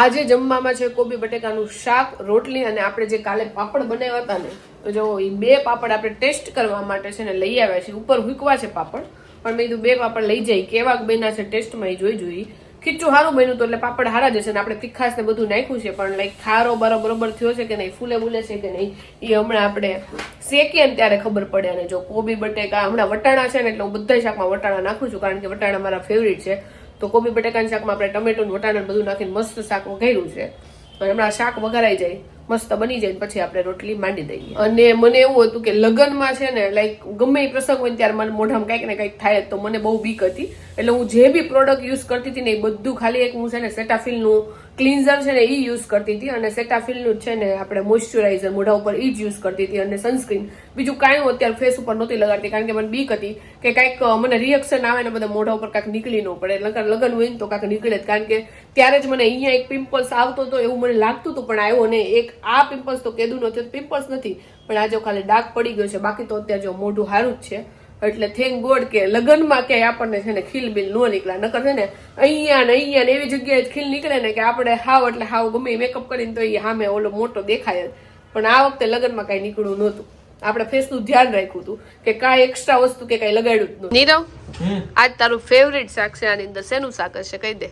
આજે જમવામાં છે કોબી બટેકાનું શાક, રોટલી અને આપણે જે કાલે પાપડ બનાવ્યા હતા ને, તો જો એ બે પાપડ આપણે ટેસ્ટ કરવા માટે છે ને લઈ આવ્યા છે ઉપર હુકવા છે પાપડ, પણ મેં કીધું બે પાપડ લઈ જાય. કેવા બન્યા છે ટેસ્ટમાં એ જોઈ જોઈએ ખીચું સારું બન્યું તો એટલે પાપડ હારા જશે ને આપણે તીખાસ ને બધું નાખ્યું છે, પણ લાઈક ખારો બરો બરોબર થયો છે કે નહીં, ફૂલે બુલે છે કે નહીં એ હમણાં આપણે શેકીએ ને ત્યારે ખબર પડે. અને જો કોબી બટેકા, હમણાં વટાણા છે ને એટલે હું બધા શાકમાં વટાણા નાખું છું, કારણ કે વટાણા મારા ફેવરિટ છે. તો કોબી બટેકાના શાકમાં આપણે ટમેટું વટાણા બધું નાખીને મસ્ત શાક વઘાર્યું છે. અને હમણાં શાક વઘારાઈ જાય. મસ્ત બની જાય પછી આપણે રોટલી માંડી દઈએ. અને મને એવું હતું કે લગ્નમાં છે ને લાઈક ગમે એ પ્રસંગ હોય ત્યારે મને મોઢામાં કંઈક ને કંઈક થાય તો મને બહુ બીક હતી. એટલે હું જે બી પ્રોડક્ટ યુઝ કરતી હતી ને એ બધું ખાલી એક હું છે ને સેટાફિલનું ક્લિન્ઝર છે ને એ યુઝ કરતી હતી. અને સેટાફિલનું છે ને આપણે મોઇશ્ચરાઇઝર મોઢા ઉપર એ જ યુઝ કરતી હતી અને સનસ્ક્રીન બીજું કાંઈ હું અત્યારે ફેસ ઉપર નહોતી લગાડતી કારણ કે મને બીક હતી કે કાંઈક મને રિએક્શન આવે ને બધા મોઢા ઉપર કાંઈક નીકળી ન પડે. લગન હોય ને તો કાંઈક નીકળે જ. કારણ કે ત્યારે જ મને અહીંયા એક પિમ્પલ્સ આવતો હતો એવું મને લાગતું હતું, પણ આવ્યો ને એક આ પિમ્પલ્સ તો કેદું નથી પિમ્પલ્સ નથી પણ આજે ખાલી ડાક પડી ગયો છે. બાકી તો અત્યારે જો મોઢું સારું જ છે. એટલે થેન્ક ગોડ કે લગ્નમાં ક્યાંય આપણને છે ને ખીલ બિલ ન નીકળે. નકર છે ને અહીંયા ને અહીંયા ને એવી જગ્યાએ ખીલ નીકળે ને કે આપણે હાવ એટલે હાવ ગમે મેકઅપ કરીને તો એ સામે ઓલો મોટો દેખાય જ. પણ આ વખતે લગ્નમાં કાંઈ નીકળવું નહોતું. આપણે ફેસનું ધ્યાન રાખ્યું હતું કે કાંઈ એક્સ્ટ્રા વસ્તુ કે કાંઈ લગાડ્યું જ નહોતું. નીરવ આજ તારું ફેવરિટ શાક છે આની અંદર શેનું શાક હશે? કહી દે.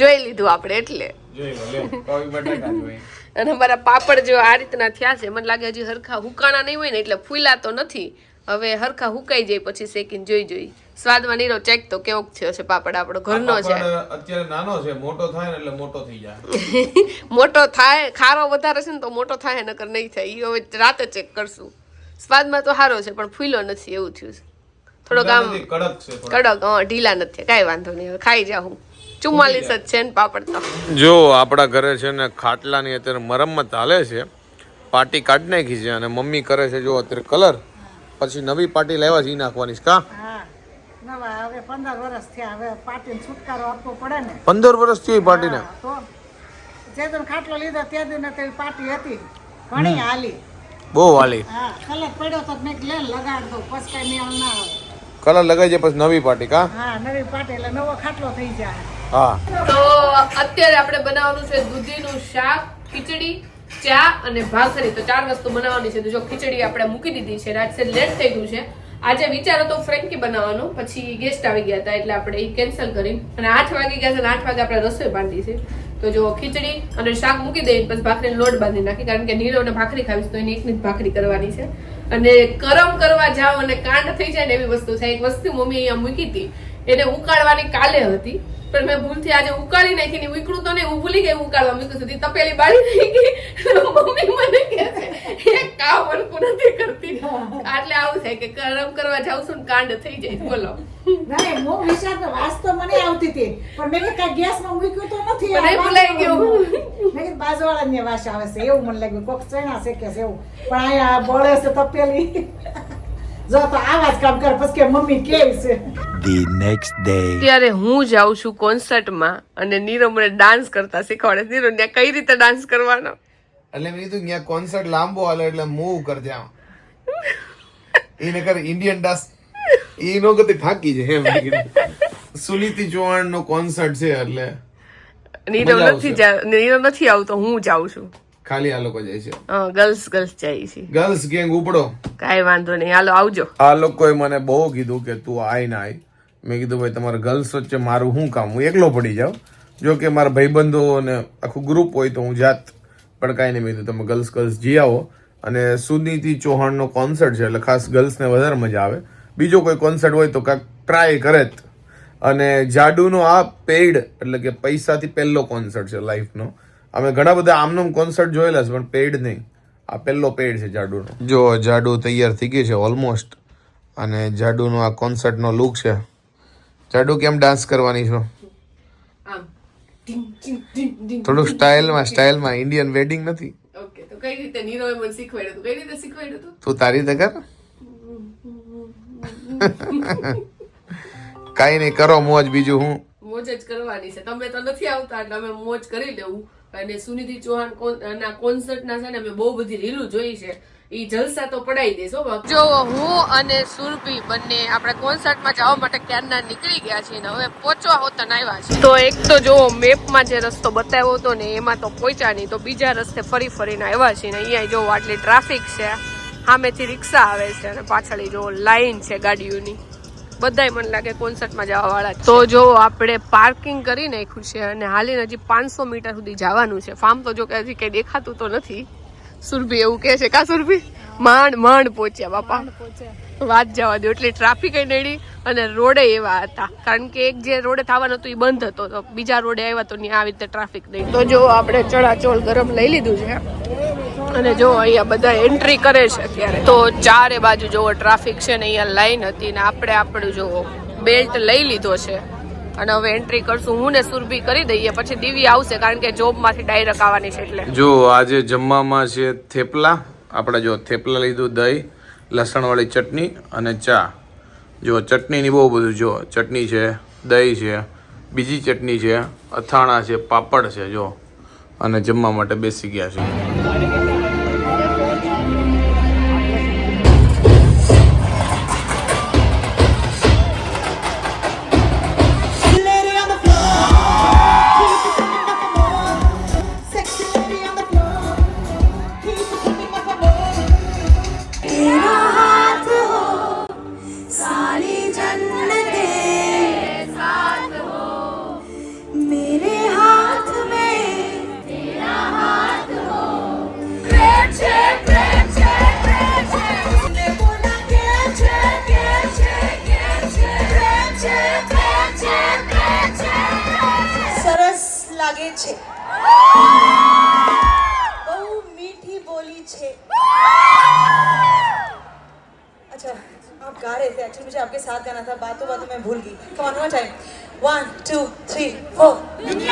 જોઈ લીધું આપણે એટલે. જોઈ લો લે કોબી બટાકા જોઈ. અને અમારા પાપડ જો આ રીતના થયા છે મને લાગે હજી હરખા હુકાણા નહીં હોય ને એટલે ફૂલા તો નથી. હવે હરખા હુકાઈ જાય પછી શેકીને જોઈ જોઈ. સ્વાદમાં નીરો ચેક તો કેવો થયો છે પાપડ આપણો ઘરનો છે. અત્યારે નાનો છે મોટો થાય ને એટલે મોટો થઈ જાય. મોટો થાય ખારો વધારે છે ને તો મોટો થાય નકર નહીં થાય. એ હવે રાતે ચેક કરશું. સ્વાદમાં તો સારો છે પણ ફૂલો નથી એવું થયું છે. થોડોક આમ કડક છે કડક હા ઢીલા નથી કાંઈ વાંધો નહીં હવે ખાઈ જાઉં. ચુમ્માલીસ જ છે ને પાપડ તો જો આપણા ઘરે છે ને ખાટલાની અત્યારે મરમ્મત હાલે છે પાટી કાઢી નાખી છે અને મમ્મી કરે છે જો અત્યારે કલર પછી નવી પાટી લાવ્યા છે નાખવાની છે કા? હા. પંદર વર્ષથી પાટી પાર્ટીને છુટકારો આપવો પડે ને. ખાટલો લીધો હતી. ઘણી હાલી. બહુ વાલી કલર પડ્યો તો મેં લે લગાડ દઉં પછી કઈ મેળ ના આવે. કલર લગાઈ જાય પછી નવી પાટી કા? હા નવી પાટી એટલે નવો ખાટલો થઈ જાય. તો અત્યારે આપણે બનાવવાનું છે દૂધીનું શાક, ખીચડી, ચા અને ભાખરી. તો ચાર વસ્તુ બનાવવાની છે. તો જો ખીચડી આપણે મૂકી દીધી છે, રાત લેટ થઈ ગયું છે. આજે વિચાર હતો ફ્રેન્કી બનાવવાનો. પછી ગેસ્ટ આવી ગયા હતા, એટલે આપણે એ કેન્સલ કરી. અને આઠ વાગે ગયા છે અને આઠ વાગે આપણે રસોઈ બાંધી છે તો જો ખીચડી અને શાક મૂકી દઈએ, પછી ભાખરી લોટ બાંધી નાખી કારણ કે નીરવને ભાખરી ખાવીશ તો એની એકની જ ભાખરી કરવાની છે. અને કરમ કરવા જાવ અને કાંડ થઈ જાય ને એવી વસ્તુ છે. એક વસ્તુ મમ્મી અહીંયા મૂકી હતી. એને ઉકાળવાની કાલે હતી પણ મેં ભૂલથી આજે ઉકાળી નાખી ને ઉકળું તો નહીં હું ભૂલી ગઈ ઉકાળવા. મૂક્યું સુધી તપેલી બાળી થઈ ગઈ. મમ્મી મને કહે છે એ કામ હરખું નથી કરતી. એટલે આવું થાય કે કરમ કરવા જાઉં છું ને કાંડ થઈ જાય બોલો. નહીં હું વિચાર તો વાસ તો મને આવતી હતી. પણ મેં કીધું કાંઈ ગેસમાં મૂક્યું તો નથી મને ભૂલાઈ ગયું. મેં કીધું બાજુવાળાની વાસ આવે છે. એવું મને લાગ્યું કોક ચણા શેકે છે એવું. પણ અહીંયા બળે છે તપેલી. જો તો આવા જ કામ કરે. પછી કે મમ્મી કેવી છે? The next day. ત્યારે હું જાઉં છું કોન્સર્ટમાં અને નીરવ મને ડાન્સ કરતા શીખવાડે. નીરવ ત્યાં કઈ રીતે ડાન્સ કરવાનો? એટલે મેં કીધું ત્યાં કોન્સર્ટ લાંબો હાલે એટલે મૂવ કરજે આમ એને કરે ઇન્ડિયન ડાન્સ એ નો ગતિ થાકી જાય એમ. સુનીતિ ચૌહાણ નો કોન્સર્ટ છે એટલે. નીરવ નથી નીરવ નથી આવતો હું જાઉં છું. ખાલી આ લોકો જાય છે. ગર્લ્સ ગર્લ્સ જાય છે. ગર્લ્સ ગેંગ ઉપડો. કાંઈ વાંધો નહીં હાલો આવજો. આ લોકોએ મને બહુ કીધું કે તું આય ના આય. મેં કીધું ભાઈ તમારા ગર્લ્સ વચ્ચે મારું શું કામ? હું એકલો પડી જાઉં. જો કે મારા ભાઈબંધો અને આખું ગ્રુપ હોય તો હું જાત. પણ કાંઈ નહીં મેં કીધું તમે ગર્લ્સ ગર્લ્સ જી આવો. અને સુનીતિ ચૌહાણનો કોન્સર્ટ છે એટલે ખાસ ગર્લ્સને વધારે મજા આવે. બીજો કોઈ કોન્સર્ટ હોય તો કાંઈક ટ્રાય કરે જ. અને જાડુનો આ પેઇડ એટલે કે પૈસાથી પહેલો કોન્સર્ટ છે લાઈફનો અમે ઘણા બધા આમનું કોન્સર્ટ જોયેલા છે પણ પેઇડ નહીં. આ પહેલો પેઇડ છે જાડુનો. જો જાડુ તૈયાર થઈ ગઈ છે ઓલમોસ્ટ અને જાડુનો આ કોન્સર્ટનો લુક છે. જાડુ કેમ ડાન્સ કરવાની છો. થોડુંક સ્ટાઇલમાં સ્ટાઇલમાં ઇન્ડિયન વેડિંગ નથી? ઓકે તો કઈ રીતે? નીરવે મને શીખવાડ્યું કઈ રીતે શીખવાડ્યું તું તારી રીતે કર. કાંઈ નહીં કરો મોજ બીજું હું. મોજ જ કરવાની છે. તમે તો નથી આવતા એટલે અમે મોજ કરી લેવું. અને સુનિધિ ચૌહાણ ના કોન્સર્ટના છે ને અમે બહુ બધી રીલું જોઈ છે. એ જલસા તો પડાઈ દેશો જો હું અને સુરભી બંને આપણે કોન્સર્ટમાં જવા માટે ક્યારના નીકળી ગયા છીએ ને હવે પહોંચવા હોતા આવ્યા છે તો એક તો જો મેપમાં જે રસ્તો બતાવ્યો હતો ને એમાં તો પહોંચ્યા નહીં તો બીજા રસ્તે ફરી ફરીને આવ્યા છીએ ને અહીંયા જો આટલી ટ્રાફિક છે. સામેથી રિક્ષા આવે છે અને પાછળ જો લાઈન છે ગાડીઓની. બધાય મને લાગે કોન્સર્ટમાં જવા વાળા તો જો આપણે પાર્કિંગ કરી નાખ્યું છે અને હાલીને હજી પાંચસો મીટર સુધી જવાનું છે. ફાર્મ તો જો કે હજી કઈ દેખાતું તો નથી. સુરભી એવું કહે છે કા સુરભી? માંડ માંડ પહોંચ્યા બાપા. વાત જવા દો એટલી ટ્રાફિક નડી અને રોડે એવા હતા. કારણ કે એક જે રોડે થવાનું હતું એ બંધ હતો. તો બીજા રોડે આવ્યા તો ત્યાં આવી રીતે ટ્રાફિક નહીં તો જો આપણે ચડાચોળ ગરમ લઈ લીધું છે. અને જો અહીંયા બધા એન્ટ્રી કરે છે અત્યારે, તો ચારે બાજુ જોવો ટ્રાફિક છે ને અહીંયા લાઈન હતી ને આપણે આપણું જોવો બેલ્ટ લઈ લીધો છે. અને હવે એન્ટ્રી કરશું. હું ને સુરભી કરી દઈએ, પછી દીવી આવશે, કારણ કે જોબમાંથી ડાયરેક્ટ આવવાની છે એટલે. જો આજે જમવામાં છે થેપલા, આપણે જો થેપલા લીધું, દહીં, લસણવાળી ચટણી અને ચા. જો ચટણીની બહુ બધું જો, ચટણી છે, દહીં છે, બીજી ચટણી છે, અથાણા છે, પાપડ છે, જો. અને જમવા માટે બેસી ગયા છે. बोली छे। अच्छा आप गा रहे थे। एक्चुअली मुझे आपके साथ गाना था। बातों बातों में भूल गई। Come on one time one two three four नहीं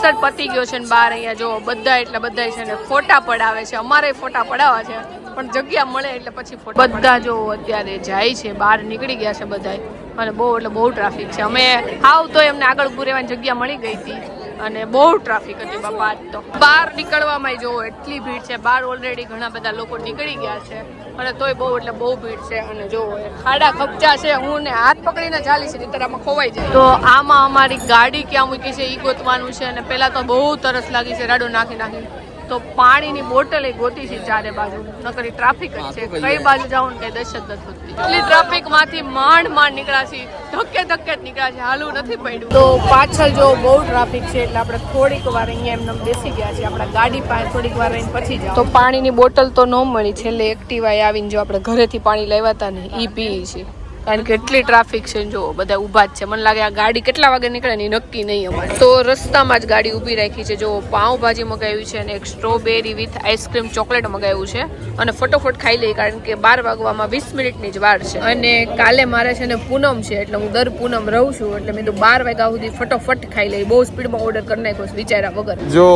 કોન્સર્ટ પતી ગયો છે ને બાર અહીંયા જો બધા એટલે બધા છે ને ફોટા પડાવે છે. અમારે ફોટા પડાવવા છે, પણ જગ્યા મળે એટલે પછી ફોટા બધા જો અત્યારે જાય છે, બહાર નીકળી ગયા છે બધા અને બહુ એટલે બહુ ટ્રાફિક છે. અમે હાવ તો એમને આગળ ઉભું રહેવાની જગ્યા મળી ગઈ હતી. અને બહુ ટ્રાફિક હતી બાપા તો. બહાર નીકળવામાં જો એટલી ભીડ છે, બહાર ઓલરેડી ઘણા બધા લોકો નીકળી ગયા છે. અને તોય બહુ, એટલે બહુ ભીડ છે. અને જો ખાડા ખપચા છે. હું ને હાથ પકડીને ચાલી છે નહીંતર આમાં ખોવાઈ જાય. તો આમાં અમારી ગાડી ક્યાં મૂકી છે એ ગોતવાનું છે. અને પેલા તો બહુ તરસ લાગી છે, રાડો નાખી નાખી. તો પાણીની બોટલ એ ગોતી છે ચારે બાજુ. નકરી ટ્રાફિક જ છે. કઈ બાજુ જાઉં ને કઈ દશ જ નથી એટલી ટ્રાફિકમાંથી માંડ માંડ નીકળ્યા છે. ધક્કે ધક્કે જ નીકળ્યા છે. હાલું નથી પડ્યું. તો પાછળ જો બહુ ટ્રાફિક છે એટલે આપણે થોડીક વાર અહીંયા એમને બેસી ગયા છે આપણા ગાડી પાસે થોડીક વાર રહીને પછી જાવ તો પાણીની બોટલ તો ન મળી. છેલ્લે એક્ટિવા આવીને જો આપણે ઘરેથી પાણી લેવાતા ને એ પીએ છે કારણ કે એટલી ટ્રાફિક છે જો, બધા ઊભા જ છે. મને લાગે આ ગાડી કેટલા વાગે નીકળે ને નક્કી નહીં અમારે. તો રસ્તામાં જ ગાડી ઊભી રાખી છે. જો, પાઉંભાજી મગાવ્યું છે અને એક સ્ટ્રોબેરી વિથ આઈસ્ક્રીમ ચોકલેટ મગાવ્યું છે. અને ફટોફટ ખાઈ લઈ કારણ કે બાર વાગવામાં વીસ મિનિટની જ વાર છે. અને કાલે મારે છે ને પૂનમ છે, એટલે હું દર પૂનમ રહું છું, એટલે મેં તો બાર વાગ્યા સુધી ફટોફટ ખાઈ લઈ બહુ સ્પીડમાં ઓર્ડર કરી નાખ્યો વિચાર્યા વગર. જો,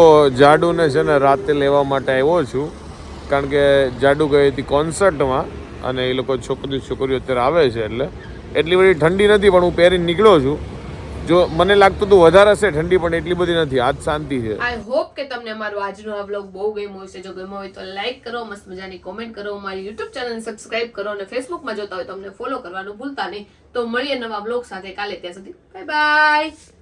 જાડુને છે ને રાતે લેવા માટે આવ્યો છું, કારણ કે જાડુ ગઈ હતી કોન્સર્ટમાં અને એ લોકો છોકરી છોકરીઓ અત્યારે આવે છે એટલે એટલી બધી ઠંડી નથી, પણ હું પહેરીને નીકળ્યો છું. જો મને લાગતું હતું વધારે હશે ઠંડી, પણ એટલી બધી નથી. આજ શાંતિ છે. આઈ હોપ કે તમને અમારો આજનો આ વ્લોગ બહુ ગમ્યો હશે. જો ગમ્યો હોય તો લાઈક કરો, મસ્ત મજાની કોમેન્ટ કરો. મારી યુટ્યુબ ચેનલ સબસ્ક્રાઇબ કરો અને ફેસબુકમાં જોતા હોય તો અમને ફોલો કરવાનું ભૂલતા નહીં. તો મળીએ નવા બ્લોગ સાથે કાલે ત્યાં સુધી. Bye bye